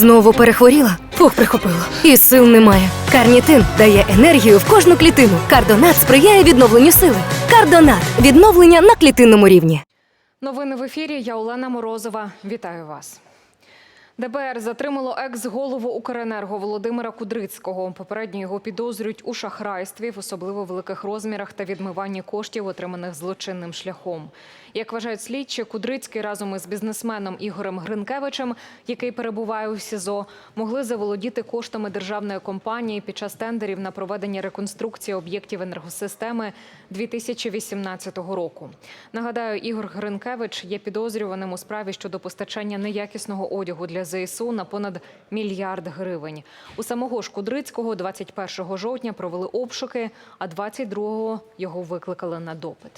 Знову перехворіла? Фух, прихопило. І сил немає. Карнітин дає енергію в кожну клітину. Кардонат сприяє відновленню сили. Кардонат відновлення на клітинному рівні. Новини в ефірі. Я Олена Морозова. Вітаю вас. ДБР затримало екс-голову Укренерго Володимира Кудрицького. Попередньо його підозрюють у шахрайстві в особливо великих розмірах та відмиванні коштів, отриманих злочинним шляхом. Як вважають слідчі, Кудрицький разом із бізнесменом Ігорем Гринкевичем, який перебуває у СІЗО, могли заволодіти коштами державної компанії під час тендерів на проведення реконструкції об'єктів енергосистеми 2018 року. Нагадаю, Ігор Гринкевич є підозрюваним у справі щодо постачання неякісного одягу для ЗСУ на понад мільярд гривень. У самого ж Кудрицького 21 жовтня провели обшуки, а 22-го його викликали на допит.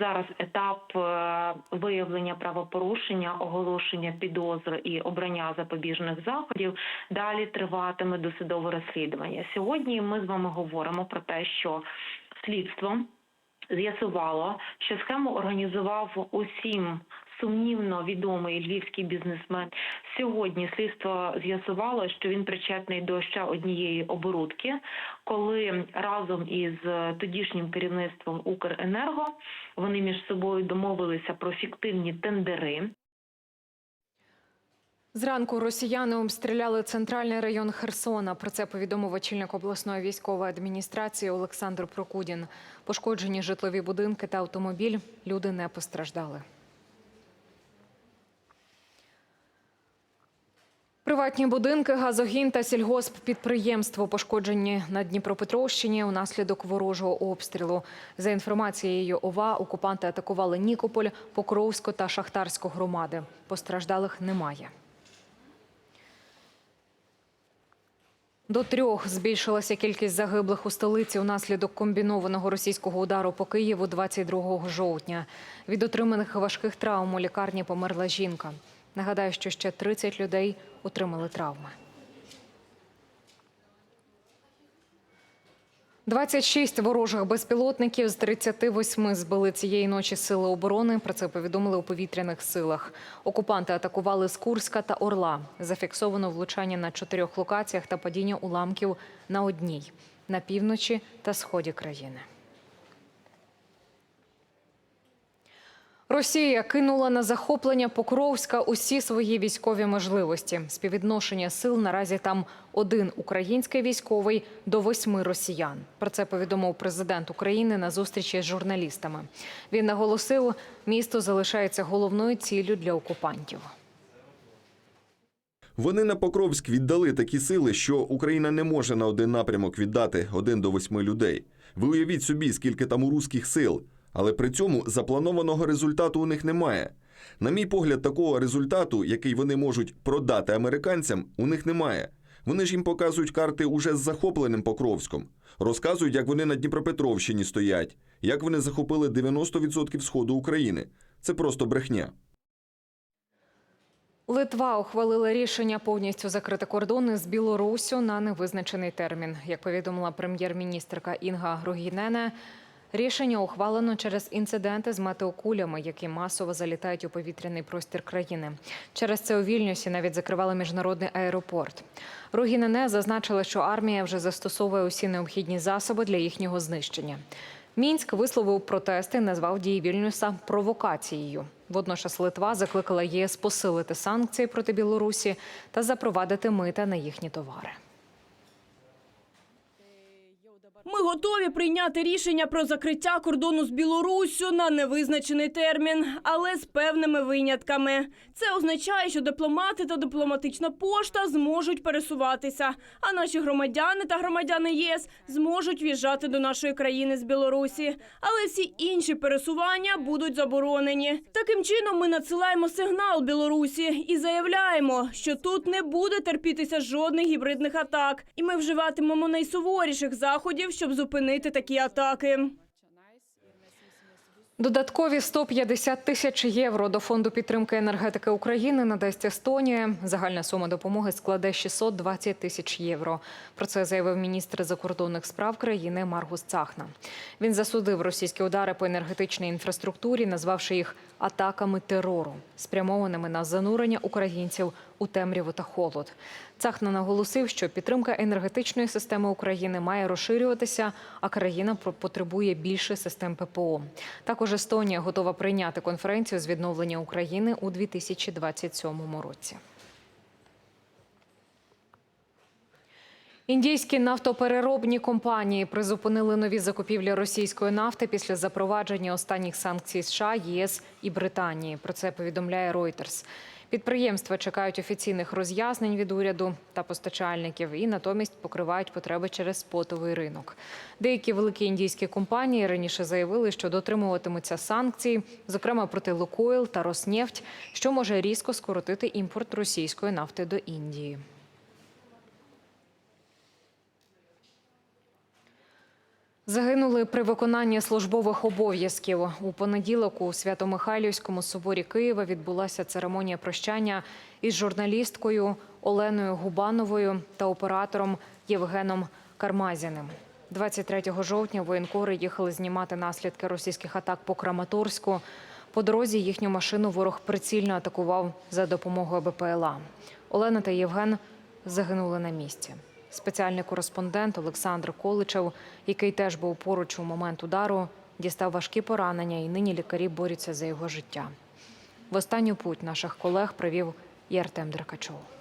Зараз етап е, виявлення правопорушення, оголошення підозри і обрання запобіжних заходів. Далі триватиме досудове розслідування. Сьогодні ми з вами говоримо про те, що слідство з'ясувало, що схему організував усім сумнівно відомий львівський бізнесмен. Сьогодні слідство з'ясувало, що він причетний до ще однієї оборудки, коли разом із тодішнім керівництвом Укренерго вони між собою домовилися про фіктивні тендери. Зранку росіяни обстріляли центральний район Херсона. Про це повідомив очільник обласної військової адміністрації Олександр Прокудін. Пошкоджені житлові будинки та автомобіль. Люди не постраждали. Приватні будинки, газогін та сільгосппідприємство пошкоджені на Дніпропетровщині унаслідок ворожого обстрілу. За інформацією ОВА, окупанти атакували Нікополь, Покровську та Шахтарську громади. Постраждалих немає. До трьох збільшилася кількість загиблих у столиці унаслідок комбінованого російського удару по Києву 22 жовтня. Від отриманих важких травм у лікарні померла жінка. Нагадаю, що ще 30 людей отримали травми. 26 ворожих безпілотників з 38 збили цієї ночі сили оборони. Про це повідомили у повітряних силах. Окупанти атакували з Курська та Орла. Зафіксовано влучання на чотирьох локаціях та падіння уламків на одній на півночі та сході країни. Росія кинула на захоплення Покровська усі свої військові можливості. Співвідношення сил наразі там один український військовий до восьми росіян. Про це повідомив президент України на зустрічі з журналістами. Він наголосив, місто залишається головною ціллю для окупантів. Вони на Покровськ віддали такі сили, що Україна не може на один напрямок віддати один до восьми людей. Ви уявіть собі, скільки там у руських сил, але при цьому запланованого результату у них немає. На мій погляд, такого результату, який вони можуть продати американцям, у них немає. Вони ж їм показують карти уже з захопленим Покровськом, розказують, як вони на Дніпропетровщині стоять, як вони захопили 90% сходу України. Це просто брехня. Литва ухвалила рішення повністю закрити кордони з Білоруссю на невизначений термін. Як повідомила прем'єр-міністрка Інга Ругінене, рішення ухвалено через інциденти з метеокулями, які масово залітають у повітряний простір країни. Через це у Вільнюсі навіть закривали міжнародний аеропорт. Ругінене зазначила, що армія вже застосовує усі необхідні засоби для їхнього знищення. Мінськ висловив протести, назвав дії Вільнюса провокацією. Водночас Литва закликала ЄС посилити санкції проти Білорусі та запровадити мита на їхні товари. Готові прийняти рішення про закриття кордону з Білоруссю на невизначений термін, але з певними винятками. Це означає, що дипломати та дипломатична пошта зможуть пересуватися, а наші громадяни та громадяни ЄС зможуть в'їжджати до нашої країни з Білорусі. Але всі інші пересування будуть заборонені. Таким чином, ми надсилаємо сигнал Білорусі і заявляємо, що тут не буде терпітися жодних гібридних атак, і ми вживатимемо найсуворіших заходів, щоб зупинити такі атаки. Додаткові 150 тисяч євро до фонду підтримки енергетики України надасть Естонія. Загальна сума допомоги складе 620 тисяч євро. Про це заявив міністр закордонних справ країни Маргус Цахна. Він засудив російські удари по енергетичній інфраструктурі, назвавши їх атаками терору, спрямованими на занурення українців у темряву та холод. Цахна наголосив, що підтримка енергетичної системи України має розширюватися, а країна потребує більше систем ППО. Також Естонія готова прийняти конференцію з відновлення України у 2027 році. Індійські нафтопереробні компанії призупинили нові закупівлі російської нафти після запровадження останніх санкцій США, ЄС і Британії. Про це повідомляє Reuters. Підприємства чекають офіційних роз'яснень від уряду та постачальників і натомість покривають потреби через спотовий ринок. Деякі великі індійські компанії раніше заявили, що дотримуватимуться санкцій, зокрема проти Лукойл та Роснефть, що може різко скоротити імпорт російської нафти до Індії. Загинули при виконанні службових обов'язків. У понеділок у Свято-Михайлівському соборі Києва відбулася церемонія прощання із журналісткою Оленою Губановою та оператором Євгеном Кармазіним. 23 жовтня воєнкори їхали знімати наслідки російських атак по Краматорську. По дорозі їхню машину ворог прицільно атакував за допомогою БПЛА. Олена та Євген загинули на місці. Спеціальний кореспондент Олександр Количев, який теж був поруч у момент удару, дістав важкі поранення, і нині лікарі борються за його життя. В останню путь наших колег привів і Артем Деркачов.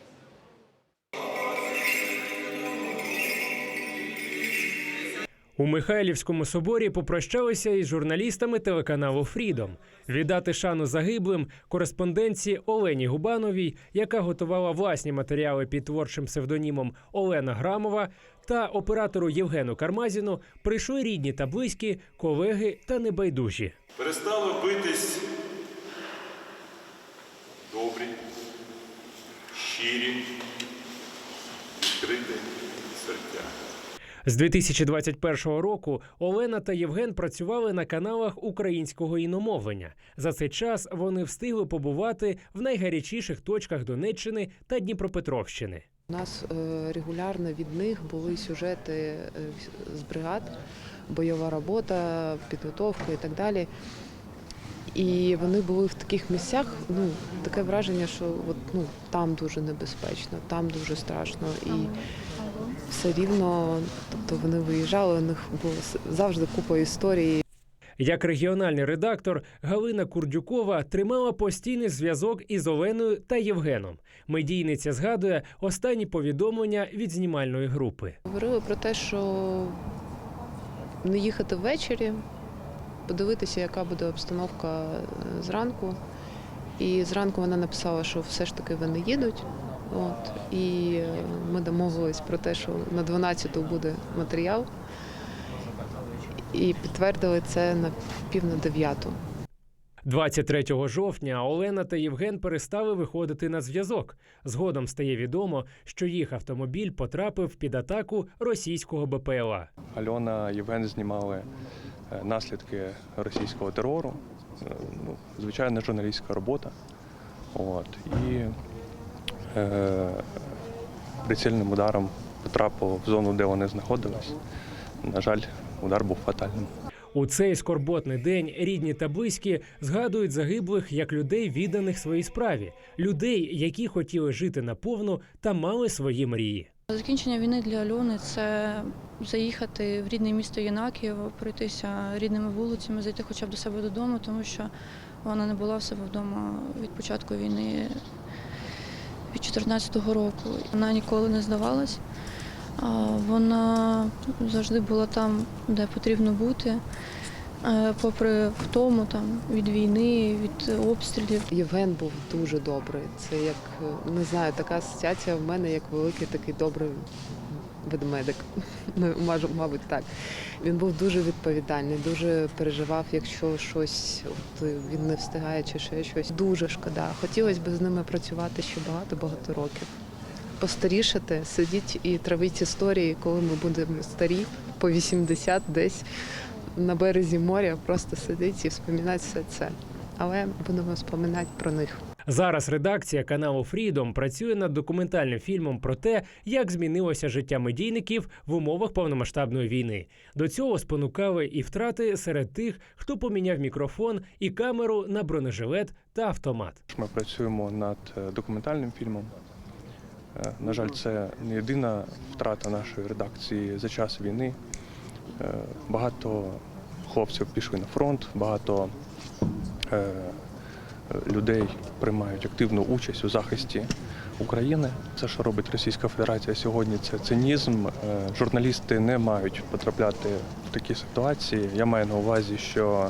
У Михайлівському соборі попрощалися із журналістами телеканалу Фрідом. Віддати шану загиблим кореспонденції Олені Губановій, яка готувала власні матеріали під творчим псевдонімом Олена Грамова, та оператору Євгену Кармазіну прийшли рідні та близькі, колеги та небайдужі. перестали битись добрі, щирі, відкриті. З 2021 року Олена та Євген працювали на каналах українського іномовлення. За цей час вони встигли побувати в найгарячіших точках Донеччини та Дніпропетровщини. У нас е, регулярно від них були сюжети е, з бригад, бойова робота, підготовка і так далі. І вони були в таких місцях, ну, таке враження, що от, ну, там дуже небезпечно, там дуже страшно. І все рівно, тобто вони виїжджали, у них було завжди купа історій. Як регіональний редактор Галина Курдюкова тримала постійний зв'язок із Оленою та Євгеном. Медійниця згадує останні повідомлення від знімальної групи. Говорили про те, що не їхати ввечері, подивитися, яка буде обстановка е, зранку. І зранку вона написала, що все ж таки вони їдуть. От, і е, ми домовились про те, що на 12-ту буде матеріал. І підтвердили це на пів на дев'яту. 23 жовтня Олена та Євген перестали виходити на зв'язок. Згодом стає відомо, що їх автомобіль потрапив під атаку російського БПЛА. Альона Євген знімали е, наслідки російського терору. Е, Ну, звичайна журналістська робота. От. І прицільним ударом потрапив в зону, де вони знаходились. На жаль, удар був фатальним. У цей скорботний день рідні та близькі згадують загиблих як людей, відданих своїй справі, людей, які хотіли жити наповну та мали свої мрії. Закінчення війни для Альони це заїхати в рідне місто Єнакієво, пройтися рідними вулицями, зайти хоча б до себе додому, тому що вона не була в себе вдома від початку війни 2014 року. Вона ніколи не здавалась. Вона завжди була там, де потрібно бути, е, попри втому там, від війни, від обстрілів. Євген був дуже добрий. Це як е, не знаю, така асоціація в мене як великий такий добрий ведмедик. Ну, Мабуть, так. Він був дуже відповідальний, дуже переживав, якщо щось от, він не встигає чи ще щось. Дуже шкода. Хотілося б з ними працювати ще багато-багато років. Постарішати, сидіти і травити історії, коли ми будемо старі, по 80 десь. на березі моря, просто сидить і вспоминати все це. Але будемо вспоминати про них. Зараз редакція каналу Freedom працює над документальним фільмом про те, як змінилося життя медійників в умовах повномасштабної війни. До цього спонукали і втрати серед тих, хто поміняв мікрофон і камеру на бронежилет та автомат. Ми працюємо над е, документальним фільмом. Е, На жаль, це не єдина втрата нашої редакції за час війни. Е, Багато хлопців пішли на фронт, багато людей приймають активну участь у захисті України. Це, що робить Російська Федерація сьогодні, це цинізм. Е, Журналісти не мають потрапляти в такі ситуації. Я маю на увазі, що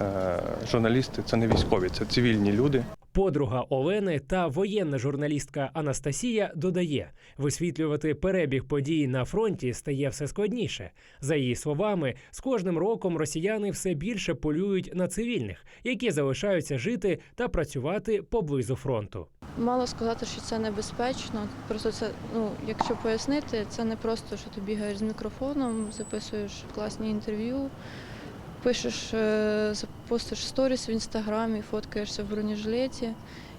е, журналісти це не військові, це цивільні люди. Подруга Олени та воєнна журналістка Анастасія додає, висвітлювати перебіг подій на фронті стає все складніше. За її словами, з кожним роком росіяни все більше полюють на цивільних, які залишаються жити та працювати поблизу фронту. Мало сказати, що це небезпечно. Просто це, ну, якщо пояснити, це не просто, що ти бігаєш з мікрофоном, записуєш класні інтерв'ю, пишеш, е, запостиш сторіс в інстаграмі, фоткаєшся в бронежилеті,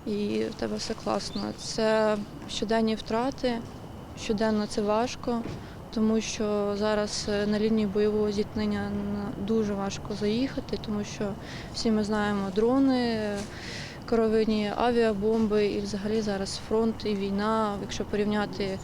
і в тебе все класно. Це щоденні втрати, щоденно це важко, тому що зараз е, на лінії бойового зіткнення дуже важко заїхати, тому що всі ми знаємо дрони. керовані авіабомби і взагалі зараз фронт і війна. Якщо порівняти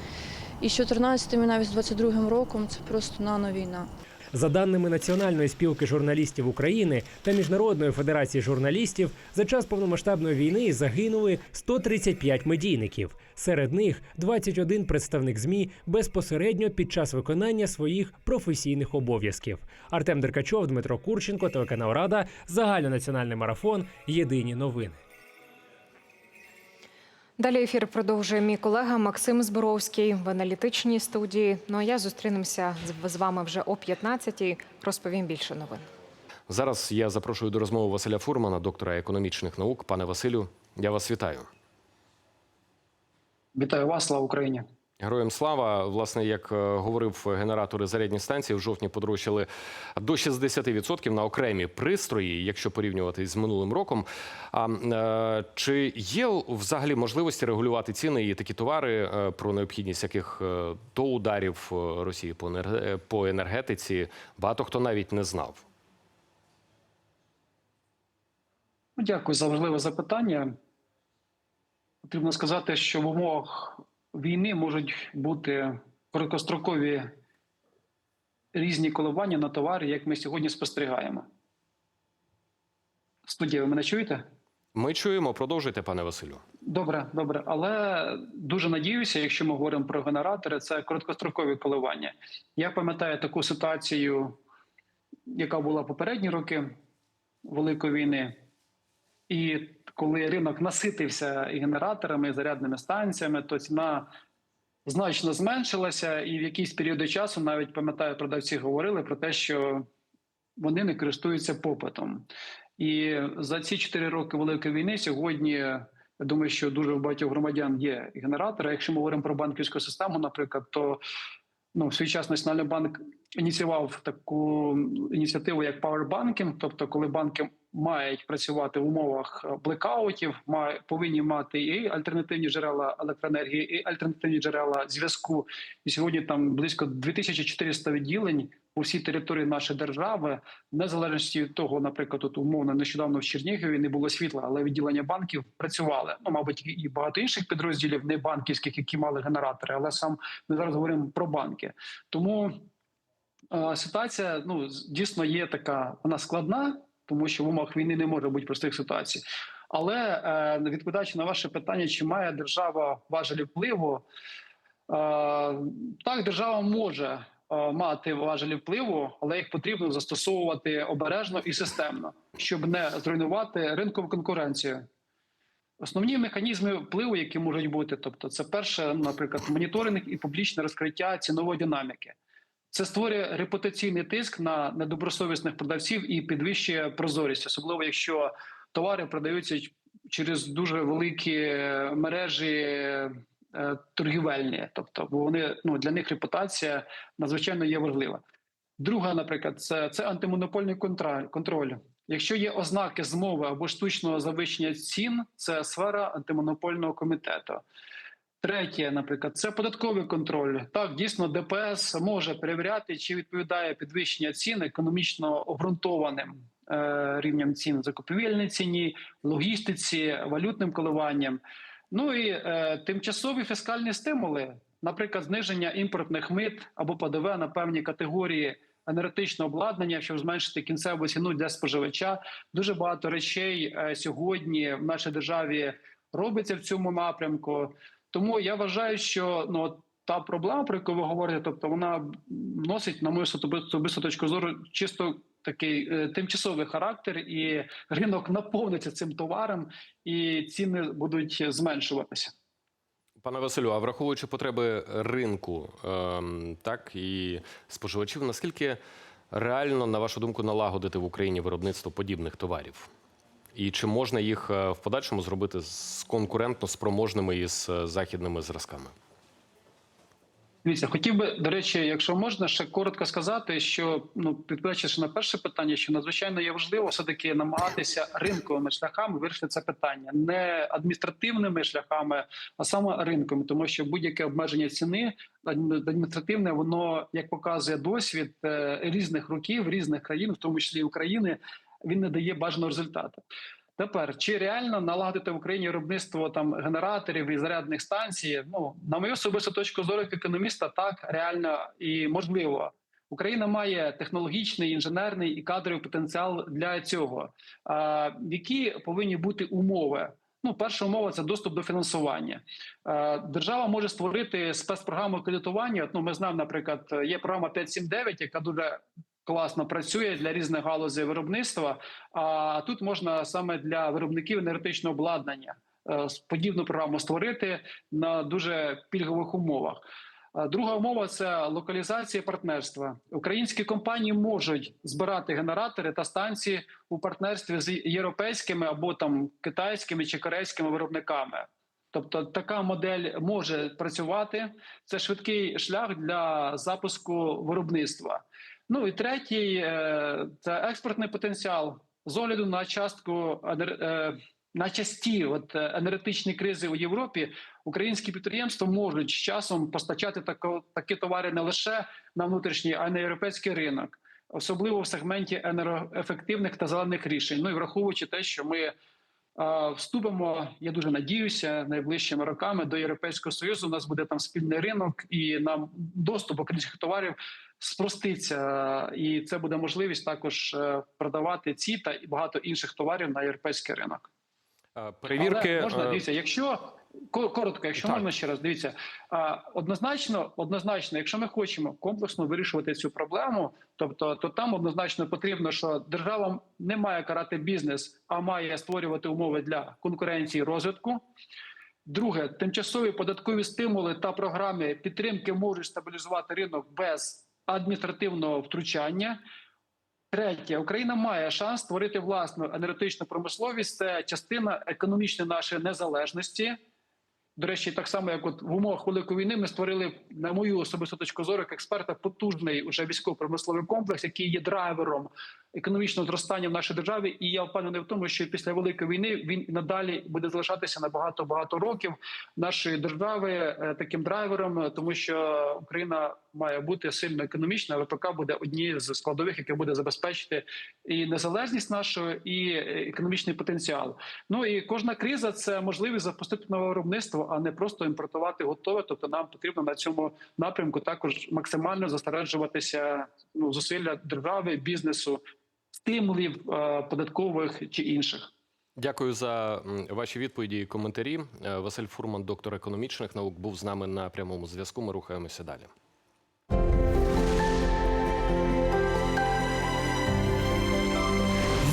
і з 14 і навіть з 22 роком, це просто нано-війна. За даними Національної спілки журналістів України та Міжнародної федерації журналістів, за час повномасштабної війни загинули 135 медійників. Серед них 21 представник змі безпосередньо під час виконання своїх професійних обов'язків. Артем Деркачов, Дмитро Курченко, телеканал Рада, загальнонаціональний марафон. Єдині новини. Далі ефір продовжує мій колега Максим Зборовський в аналітичній студії. Ну а я зустрінемося з- з вами вже о 15-й. Розповім більше новин. Зараз я запрошую до розмови Василя Фурмана, доктора економічних наук. Пане Василю, я вас вітаю. Вітаю вас, слава Україні. Героям слава, власне, як е, говорив генератори зарядні станції, в жовтні подрощили до 60% на окремі пристрої, якщо порівнювати з минулим роком. А е, чи є взагалі можливості регулювати ціни і такі товари, е, про необхідність яких е, до ударів е, Росії по енерге- по енергетиці багато хто навіть не знав? Дякую за важливе запитання. Потрібно сказати, що в умовах війни можуть бути короткострокові різні коливання на товари, як ми сьогодні спостерігаємо. Студія, ви мене чуєте? Ми чуємо, продовжуйте, пане Василю. Добре, добре. Але дуже надіюся, якщо ми говоримо про генератори, це короткострокові коливання. Я пам'ятаю таку ситуацію, яка була попередні роки Великої війни. І коли ринок наситився і генераторами, і зарядними станціями, то ціна значно зменшилася, і в якісь періоди часу навіть пам'ятаю, продавці говорили про те, що вони не користуються попитом. І за ці чотири роки великої війни сьогодні я думаю, що дуже в багатьох громадян є генератори. Якщо ми говоримо про банківську систему, наприклад, то ну, в свій час Національний банк ініціював таку ініціативу, як Powerbanking, тобто, коли банки мають працювати в умовах блекаутів, повинні мати і альтернативні джерела електроенергії, і альтернативні джерела зв'язку. І сьогодні там близько 2400 відділень по всій території нашої держави, незалежності від того, наприклад, тут умовно нещодавно в Чернігові не було світла, але відділення банків працювали. Ну, мабуть, і багато інших підрозділів, не банківських, які мали генератори, але сам ми зараз говоримо про банки. Тому ситуація ну дійсно є така, вона складна, тому що в умовах війни не може бути простих ситуацій. Але е, відповідаючи на ваше питання, чи має держава важелі впливу? Е, так, держава може е, мати важелі впливу, але їх потрібно застосовувати обережно і системно, щоб не зруйнувати ринкову конкуренцію. Основні механізми впливу, які можуть бути, тобто, це перше, наприклад, моніторинг і публічне розкриття цінової динаміки. Це створює репутаційний тиск на недобросовісних продавців і підвищує прозорість, особливо якщо товари продаються через дуже великі е, мережі е, торгівельні, тобто бо вони ну для них репутація надзвичайно є важлива. Друга, наприклад, це, це антимонопольний контроль. контроль. Якщо є ознаки змови або штучного завищення цін, це сфера антимонопольного комітету. Третє, наприклад, це податковий контроль. Так, дійсно, ДПС може перевіряти, чи відповідає підвищення цін економічно обґрунтованим е, рівням цін закупівельній ціні, логістиці, валютним коливанням. Ну і е, тимчасові фіскальні стимули, наприклад, зниження імпортних мит або ПДВ на певні категорії енергетичного обладнання, щоб зменшити кінцеву ціну для споживача. Дуже багато речей е, сьогодні в нашій державі робиться в цьому напрямку. Тому я вважаю, що ну та проблема, про яку ви говорите, тобто вона носить, на мою особисту точку зору, чисто такий е, тимчасовий характер, і ринок наповниться цим товаром, і ціни будуть зменшуватися. Пане Василю, а враховуючи потреби ринку, ем, так і споживачів, наскільки реально, на вашу думку, налагодити в Україні виробництво подібних товарів? І чи можна їх е, в подальшому зробити з конкурентно спроможними із е, західними зразками? Дивіться, хотів би, до речі, якщо можна, ще коротко сказати, що ну відповідаючи на перше питання, що надзвичайно є важливо все таки намагатися ринковими шляхами вирішити це питання, не адміністративними шляхами, а саме ринками, тому що будь-яке обмеження ціни адміністративне, воно як показує досвід е, різних років, різних країн, в тому числі і України, він не дає бажаного результату. Тепер чи реально налагодити в Україні виробництво там генераторів і зарядних станцій? Ну на мою особисту точку зору як економіста, так реально і можливо. Україна має технологічний, інженерний і кадровий потенціал для цього. А, які повинні бути умови? Ну, перша умова це доступ до фінансування. Держава може створити спецпрограму кредитування. Ну, ми знаємо, наприклад, є програма 579, яка дуже класно працює для різних галузей виробництва. А тут можна саме для виробників енергетичного обладнання е, подібну програму створити на дуже пільгових умовах. Друга умова це локалізація партнерства. Українські компанії можуть збирати генератори та станції у партнерстві з європейськими або там китайськими чи корейськими виробниками. Тобто така модель може працювати. Це швидкий шлях для запуску виробництва. Ну і третій е, це експортний потенціал з огляду на частку е, на часті от е, енергетичні кризи у Європі. Українські підприємства можуть з часом постачати тако, такі товари не лише на внутрішній, а й на європейський ринок, особливо в сегменті енергоефективних та зелених рішень. Ну і враховуючи те, що ми вступимо, я дуже надіюся, найближчими роками до європейського союзу. У нас буде там спільний ринок, і нам доступ до українських товарів спроститься, і це буде можливість також е, продавати ці та багато інших товарів на європейський ринок. Перевірки Але можна е, дивіться, якщо коротко, якщо Так. можна ще раз, дивіться однозначно, однозначно, якщо ми хочемо комплексно вирішувати цю проблему, тобто то там однозначно потрібно, що держава не має карати бізнес, а має створювати умови для конкуренції розвитку. Друге, тимчасові податкові стимули та програми підтримки можуть стабілізувати ринок без адміністративного втручання. Третє, Україна має шанс створити власну енергетичну промисловість. Це частина економічної нашої незалежності. До речі, так само, як от в умовах великої війни, ми створили, на мою особисту точку зору, як експерта, потужний уже військово-промисловий комплекс, який є драйвером економічного зростання в нашій державі. І я впевнений в тому, що після великої війни він надалі буде залишатися на багато багато років нашої держави е, таким драйвером, тому що Україна має бути сильно економічна. ВПК буде однією з складових, яке буде забезпечити і незалежність нашу, і е, економічний потенціал. Ну і кожна криза це можливість запустити нове виробництво, а не просто імпортувати готове. Тобто нам потрібно на цьому напрямку також максимально зосереджуватися ну зусилля держави, бізнесу, стимулів е, податкових чи інших. Дякую за ваші відповіді і коментарі. Е, Василь Фурман, доктор економічних наук, був з нами на прямому зв'язку. Ми рухаємося далі.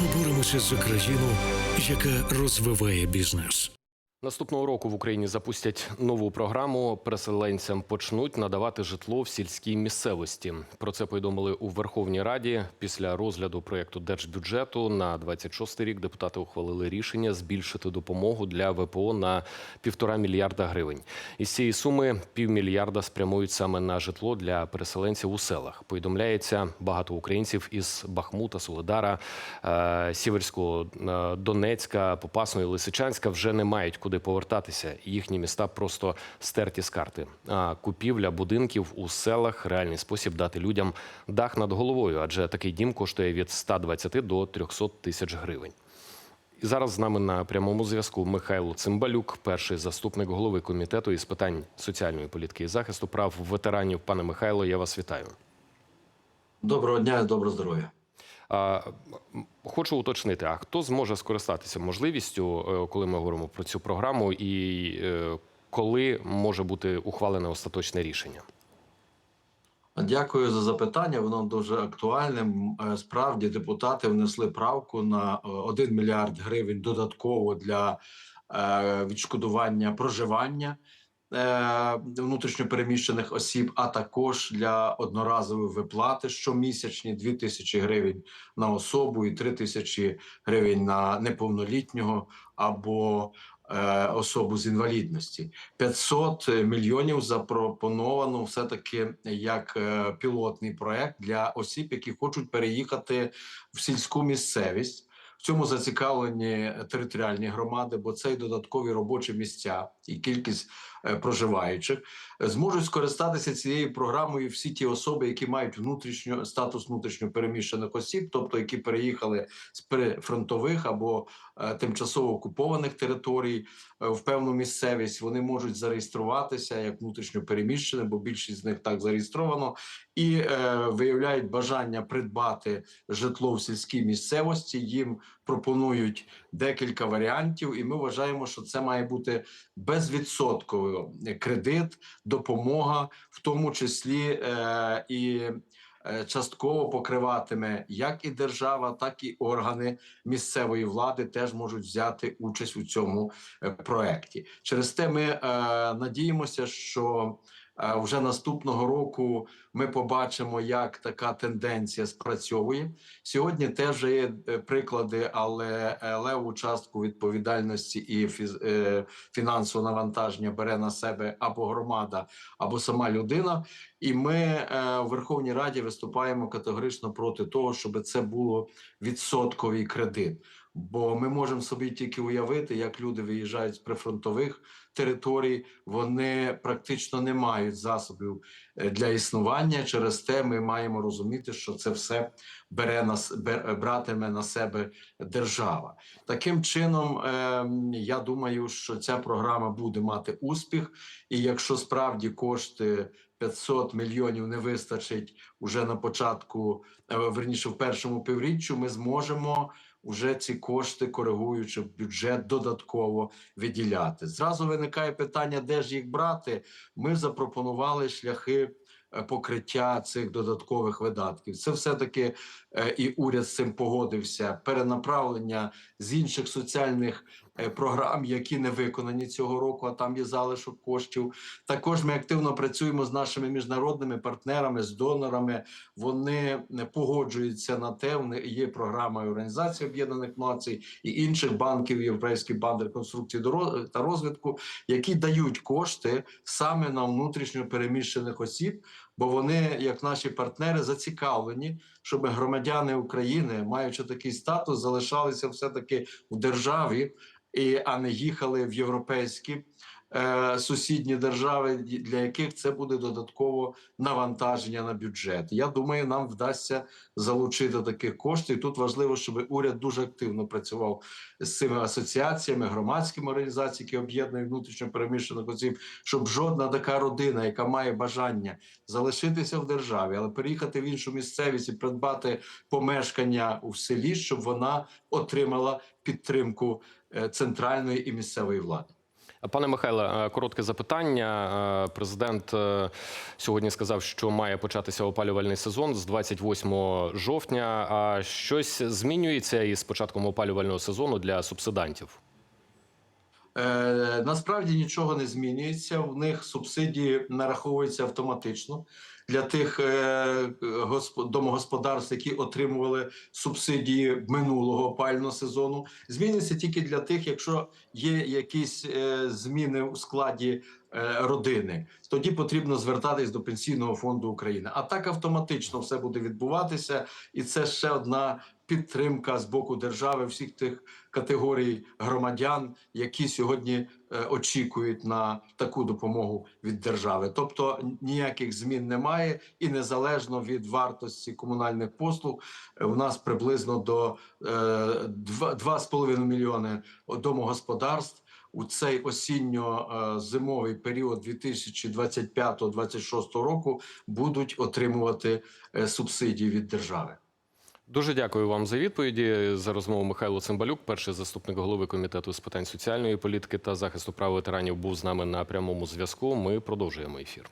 Ми боремося за країну, яка розвиває бізнес. Наступного року в Україні запустять нову програму. Переселенцям почнуть надавати житло в сільській місцевості. Про це повідомили у Верховній Раді. Після розгляду проєкту держбюджету на 26 рік депутати ухвалили рішення збільшити допомогу для ВПО на півтора мільярда гривень. Із цієї суми півмільярда спрямують саме на житло для переселенців у селах. Повідомляється, багато українців із Бахмута, Солидара, е, Сіверського, е, Донецька, Попасної, Лисичанська вже не мають куди повертатися. Їхні міста просто стерті з карти. А купівля будинків у селах реальний спосіб дати людям дах над головою, адже такий дім коштує від 120 до 300 тисяч гривень. І зараз з нами на прямому зв'язку Михайло Цимбалюк, перший заступник голови комітету із питань соціальної політики і захисту прав ветеранів. Пане Михайло, я вас вітаю. Доброго дня доброго здоров'я. Хочу уточнити, а хто зможе скористатися можливістю, е, коли ми говоримо про цю програму, і е, коли може бути ухвалене остаточне рішення? Дякую за запитання. Воно дуже актуальне. Е, Справді депутати внесли правку на е, 1 мільярд гривень додатково для відшкодування проживання внутрішньопереміщених осіб, а також для одноразової виплати щомісячні 2 тисячі гривень на особу і 3 тисячі гривень на неповнолітнього або е, особу з інвалідності. 500 мільйонів запропоновано все таки як е, пілотний проект для осіб, які хочуть переїхати в сільську місцевість. В цьому зацікавлені територіальні громади, бо це й додаткові робочі місця і кількість е, проживаючих зможуть скористатися цією програмою всі ті особи, які мають внутрішньо статус внутрішньо переміщених осіб, тобто які переїхали з прифронтових або е, тимчасово окупованих територій е, в певну місцевість. Вони можуть зареєструватися як внутрішньо переміщені, бо більшість з них так зареєстровано, і е, виявляють бажання придбати житло в сільській місцевості. Їм пропонують декілька варіантів, і ми вважаємо, що це має бути безвідсотковий кредит, допомога, в тому числі е, і. е, Частково покриватиме як і держава, так і органи місцевої влади теж можуть взяти участь у цьому е, проекті. Через те ми е, надіємося, що вже наступного року ми побачимо, як така тенденція спрацьовує. Сьогодні теж є е, приклади, але е, леву частку відповідальності і е, фінансового навантаження бере на себе або громада, або сама людина. І ми в Верховній Раді виступаємо категорично проти того, щоб це було відсотковий кредит. Бо ми можемо собі тільки уявити, як люди виїжджають з прифронтових територій, вони практично не мають засобів е, для існування. Через те ми маємо розуміти, що це все бере нас братиме на себе держава. Таким чином, е, я думаю, що ця програма буде мати успіх, і якщо справді кошти 500 мільйонів не вистачить уже на початку, е, верніше в першому півріччю, ми зможемо вже ці кошти, коригуючи бюджет, додатково виділяти. Зразу виникає питання, де ж їх брати. Ми запропонували шляхи е, покриття цих додаткових видатків. Це все-таки е, і уряд з цим погодився. Перенаправлення з інших соціальних програм, які не виконані цього року, а там є залишок коштів. Також ми активно працюємо з нашими міжнародними партнерами, з донорами. Вони не погоджуються на те. В них є програма Організації Об'єднаних Націй і інших банків, Європейський банк реконструкції до та розвитку, які дають кошти саме на внутрішньо переміщених осіб, бо вони, як наші партнери, зацікавлені, щоб громадяни України, маючи такий статус, залишалися все таки в державі, і а не їхали в європейські сусідні держави, для яких це буде додатково навантаження на бюджет. Я думаю, нам вдасться залучити таких коштів. Тут важливо, щоб уряд дуже активно працював з цими асоціаціями, громадськими організаціями, які об'єднують внутрішньо переміщених осіб, щоб жодна така родина, яка має бажання залишитися в державі, але переїхати в іншу місцевість і придбати помешкання у селі, щоб вона отримала підтримку е, центральної і місцевої влади. Пане Михайле, е, коротке запитання. Е, Президент е, сьогодні сказав, що має початися опалювальний сезон з 28 жовтня. А щось змінюється із початком опалювального сезону для субсидантів? Е, насправді нічого не змінюється. В них субсидії нараховуються автоматично для тих е, домогосподарств, які отримували субсидії минулого опального сезону. Зміниться тільки для тих, якщо є якісь е, зміни у складі родини. Тоді потрібно звертатись до пенсійного фонду України. А так автоматично все буде відбуватися, і це ще одна підтримка з боку держави всіх тих категорій громадян, які сьогодні е, очікують на таку допомогу від держави. Тобто ніяких змін немає, і незалежно від вартості комунальних послуг, е, у нас приблизно до е, два- 2,5 мільйони домогосподарств у цей осінньо-зимовий період 2025-2026 року будуть отримувати е, субсидії від держави. Дуже дякую вам за відповіді. За розмову Михайло Цимбалюк, перший заступник голови комітету з питань соціальної політики та захисту прав ветеранів, був з нами на прямому зв'язку. Ми продовжуємо ефір.